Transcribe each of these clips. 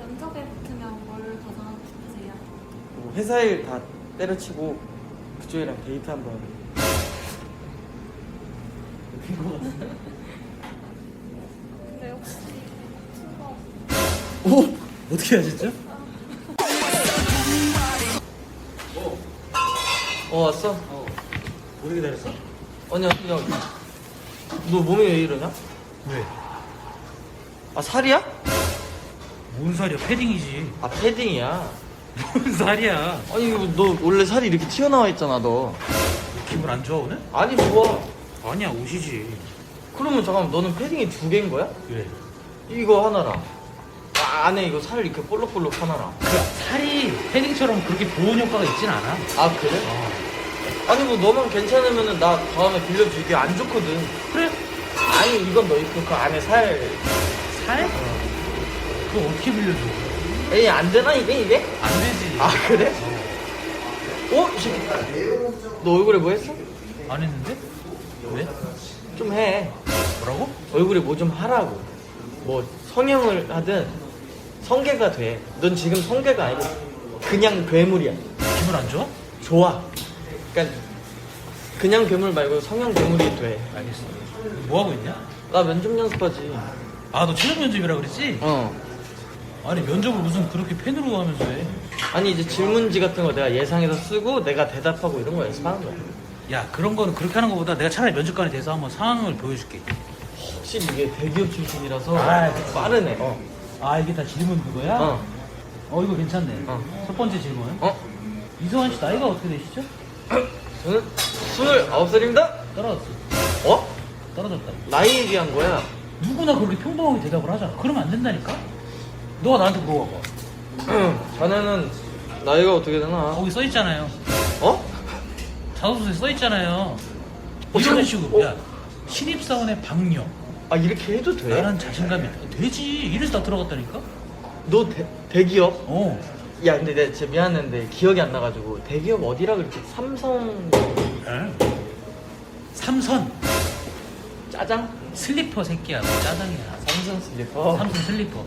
면접에 붙으면 뭘 가장 하고 싶으세요? 뭐 회사 일 다 때려치고 그쪽이랑 데이트 한번 근데 혹시 친구 오! 어떻게 하셨죠? 어 왔어? 어. 오래 기다렸어? 아니야 야, 너 몸이 왜 이러냐? 왜? 아 살이야? 뭔 살이야? 패딩이지. 아 패딩이야 뭔 살이야? 아니 이거 너 원래 살이 이렇게 튀어나와 있잖아 너 기분 안 좋아 오늘? 아니 좋아 아니야 옷이지. 그러면 잠깐만 너는 패딩이 두 개인 거야? 그래. 이거 하나랑 아, 안에 이거 살 이렇게 볼록볼록 하나랑 그 살이 패딩처럼 그렇게 보온 효과가 있진 않아. 아 그래? 어. 아니 뭐 너만 괜찮으면은 나 다음에 빌려줄게 안 좋거든 그래? 아니 이건 너 입고 그 안에 살 살? 그거 어떻게 빌려줘? 에이 안 되나 이게 이게? 안 되지. 아 그래? 어? 이 새끼 너 얼굴에 뭐 했어? 안 했는데? 왜? 좀 해 뭐라고? 얼굴에 뭐 좀 하라고 뭐 성형을 하든 성괴가 돼 넌 지금 성괴가 아니고 그냥 괴물이야 기분 안 좋아? 좋아 그러니까 그냥 괴물 말고 성형 괴물이 돼나 알겠어. 뭐 하고 있냐? 면접 연습하지 아너 최종 면접이라 그랬지? 어 아니 면접을 무슨 그렇게 펜으로 하면서 해? 아니 이제 질문지 같은 거 내가 예상해서 쓰고 내가 대답하고 이런 거 연습하는 거야 야 그런 거는 그렇게 하는 것보다 내가 차라리 면접관에 대해서 한번 상황을 보여줄게. 확실히 이게 대기업 출신이라서 아, 빠르네 어. 아 이게 다 질문 그거야? 어. 어 이거 괜찮네. 어. 첫 번째 질문. 어? 이성환 씨 나이가 어떻게 되시죠? 저는 29살입니다 떨어졌어. 어? 떨어졌다. 나이 얘기한 거야 누구나 그렇게 평범하게 대답을 하잖아. 그러면 안 된다니까? 너가 나한테 물어봐봐. 자네는 나이가 어떻게 되나? 거기 써 있잖아요. 어? 자소서에 써 있잖아요. 어, 이런 잠깐- 식으로. 어? 야 신입사원의 박력. 아 이렇게 해도 돼? 나란 자신감이 되지. 이래서 다 들어갔다니까? 너 대, 대기업? 어. 야 근데 내가 진짜 미안한데 기억이 안 나가지고 대기업 어디라 그랬지? 삼성 에? 삼선 짜장? 슬리퍼 새끼야. 너 짜장이야. 삼성 슬리퍼 삼성 슬리퍼.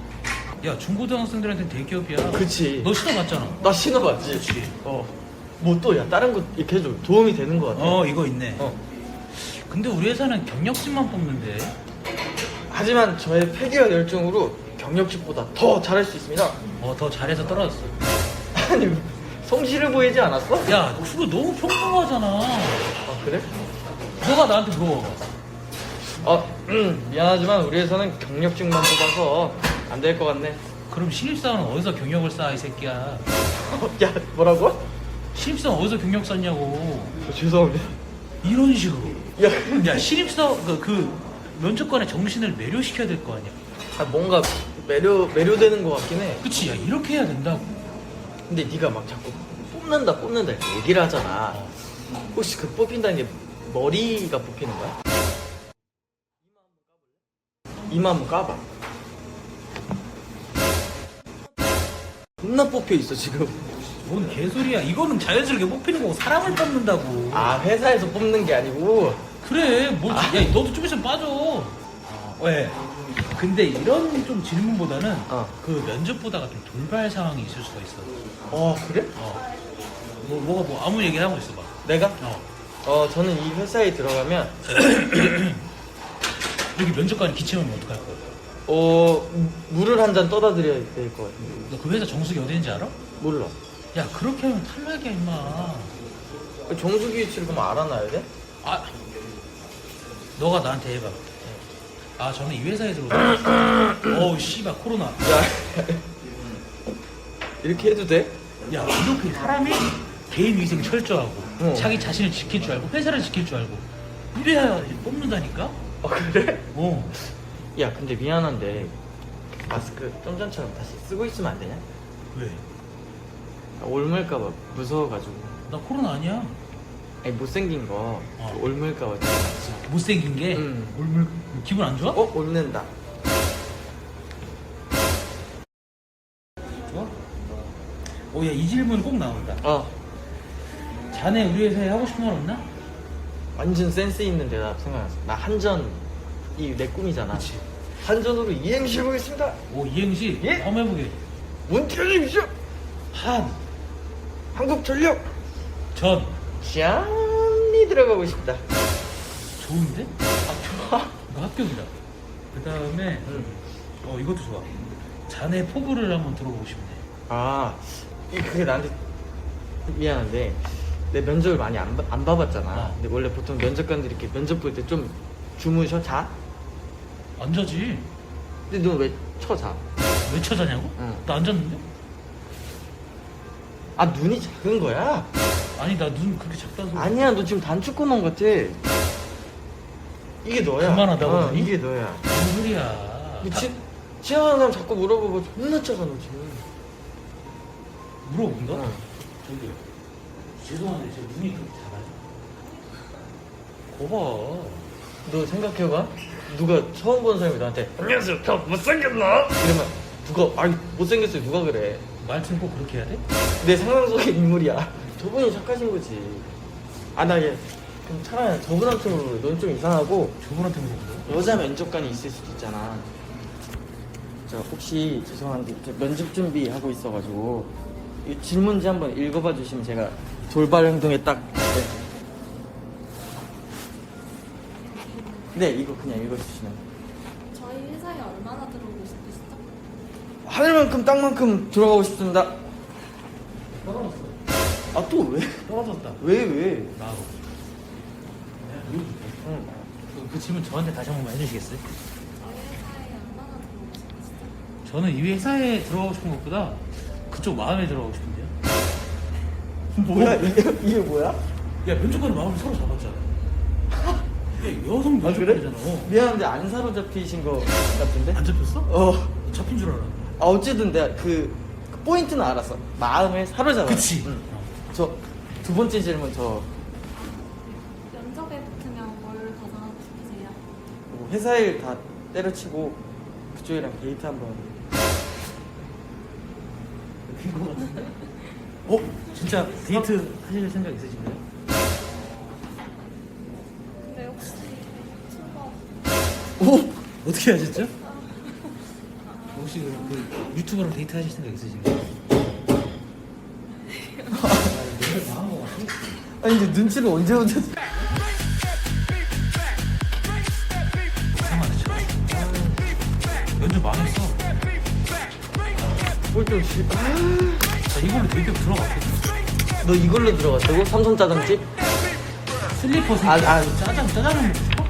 야 중고등학생들한테 대기업이야. 그치 너 신어봤잖아. 나 신어봤지? 그치. 어. 뭐 또 야 다른 거 이렇게 해줘 도움이 되는 거 같아 어 이거 있네. 어. 근데 우리 회사는 경력직만 뽑는데. 하지만 저의 패기와 열정으로 경력직보다 더 잘할 수 있습니다 어 더 잘해서 떨어졌어. 아니 성실을 보이지 않았어? 야 그거 너무 평범하잖아. 아 그래? 너가 나한테 물어봐. 어 음, 미안하지만 우리 회사는 경력직만 뽑아서 안 될 것 같네 그럼 신입사원은 어디서 경력을 쌓아 이 새끼야. 야 뭐라고? 신입사원 어디서 경력 쌓냐고. 어, 죄송합니다 이런 식으로. 야, 야 신입사원 그, 그 면접관의 정신을 매료시켜야 될 거 아니야. 아, 뭔가 매료 매료되는 것 같긴 해 그치 야 이렇게 해야 된다고. 근데 네가 막 자꾸 뽑는다 뽑는다 이렇게 얘기를 하잖아 혹시 그 뽑힌다는 게 머리가 뽑히는 거야? 이마 한번 까봐 존나 뽑혀 있어 지금 뭔 개소리야. 이거는 자연스럽게 뽑히는 거고 사람을 뽑는다고. 아 회사에서 뽑는 게 아니고 그래 뭐 야 너도 좀 있으면 빠져 왜 근데 이런 좀 질문보다는 어. 그 면접 보다가 좀 돌발 상황이 있을 수가 있어 어 그래? 어. 뭐 뭐가 뭐 아무 얘기 하고 있어 봐 내가? 어. 어 저는 이 회사에 들어가면 여기 면접관이 기침하면 어떡할 거야 어 물을 한 잔 떠다 드려야 될 것 같아 너그 회사 정수기 어디 있는지 알아? 몰라 야 그렇게 하면 탈락이야 임마 그 정수기 위치를 그럼 알아놔야 돼? 아 너가 나한테 해봐 아 저는 이 회사에 들어오서 어우 씨발 코로나 야 이렇게 해도 돼? 야 이렇게 사람이 개인 위생 철저하고 어. 자기 자신을 지킬 줄 알고 회사를 지킬 줄 알고 이래야 뽑는다니까 아 그래? 어 야 근데 미안한데 마스크 좀 전처럼 다시 쓰고 있으면 안 되냐? 왜? 아, 옮을까봐 무서워가지고 나 코로나 아니야 아니 못생긴 거 어. 옮을까봐 진짜 못생긴 게 응. 물물 기분 안 좋아? 어? 옮는다 좋아? 오야 이 질문 꼭 나온다 어 자네 우리 회사에 하고 싶은 말 없나? 완전 센스 있는 대답 생각났어 나 한전 이 내 꿈이잖아 그치. 한전으로 이행시 해보겠습니다 오 이행시 예? 한번 해보게 문태주십시오 한, 한국전력 전. 짠이 들어가고 싶다 좋은데? 아, 좋아. 이거 합격이다. 그 다음에, 응. 어, 이것도 좋아. 자네 포부를 한번 들어보고 싶네. 아 이- 그게 나한테 미안한데 내 면접을 많이 안, 봐- 안 봐봤잖아 어. 근데 원래 보통 면접관들이 이렇게 면접 볼 때 좀 주무셔 자? 안 자지. 근데 너 왜 쳐 자? 왜 쳐자냐고? 응. 나 안 잤는데? 아 눈이 작은 거야? 아니, 나 눈 그렇게 작다는 소리. 아니야 너 지금 단축구멍 같아 이게 너야 그만하다고 어? 이게 너야 무슨 소리야. 지, 지나가는 사람 자꾸 물어보고 존나 작아 너 지금 물어본다? 어. 저기 죄송한데 제 눈이 그렇게 작아요? 거봐 너 생각해봐. 누가 처음 보는 사람이 나한테 안녕하세요 저 못생겼나? 이러면 누가 아니 못생겼어요. 누가 그래? 말투는 꼭 그렇게 해야 돼? 내 상상 속의 인물이야. 저분이 착하신 거지. 아 나 얘 그럼 차라리 저분한테 물어볼래 넌좀 이상하고. 저분한테 물어본다 여자 면접관이 있을 수도 있잖아. 저 혹시 죄송한데 저 면접 준비하고 있어가지고 이 질문지 한번 읽어봐 주시면 제가 돌발 행동에 딱 네. 네 이거 그냥 읽어주시면 저희 회사에 얼마나 들어오고 싶으시죠? 하늘만큼 땅만큼 들어가고 싶습니다 떨어졌어 아 또 왜? 떨어졌다 왜 왜? 나하고 응. 그, 그 질문 저한테 다시 한 번만 해주시겠어요? 저희 회사에 얼마나 들어오고 싶으시죠? 저는 이 회사에 들어가고 싶은 것보다 그쪽 마음에 들어가고 싶은데요 뭐야 이게, 이게 뭐야? 야 면접관은 마음을 서로 잡았잖아 야, 여성 아 그래? 어. 미안한데 안 사로잡히신 거 같은데? 안 잡혔어? 어. 잡힌 줄 알았는데 아 어쨌든 내가 그, 그 포인트는 알았어. 마음을 사로잡아. 그치 응. 어. 저두 번째 질문 저 면접에 붙으면 뭘 가장 싶으세요? 뭐 회사 일 다 때려치고 그쪽이랑 데이트 한번. 어? 진짜 데이트 하실 생각 있으신가요? 어떻게 하셨죠? 혹시 그, 그 유튜버랑 데이트 하실 생각 있으신가요? 아? 아니 근데 눈치를 언제 언제? 저 면접 망했어 뭘좀 씨. 아. 자 이걸로 데이트 들어갔거든 너 이걸로 들어갔다고? 삼성 짜장집? 슬리퍼 아, 아. 짜장 처음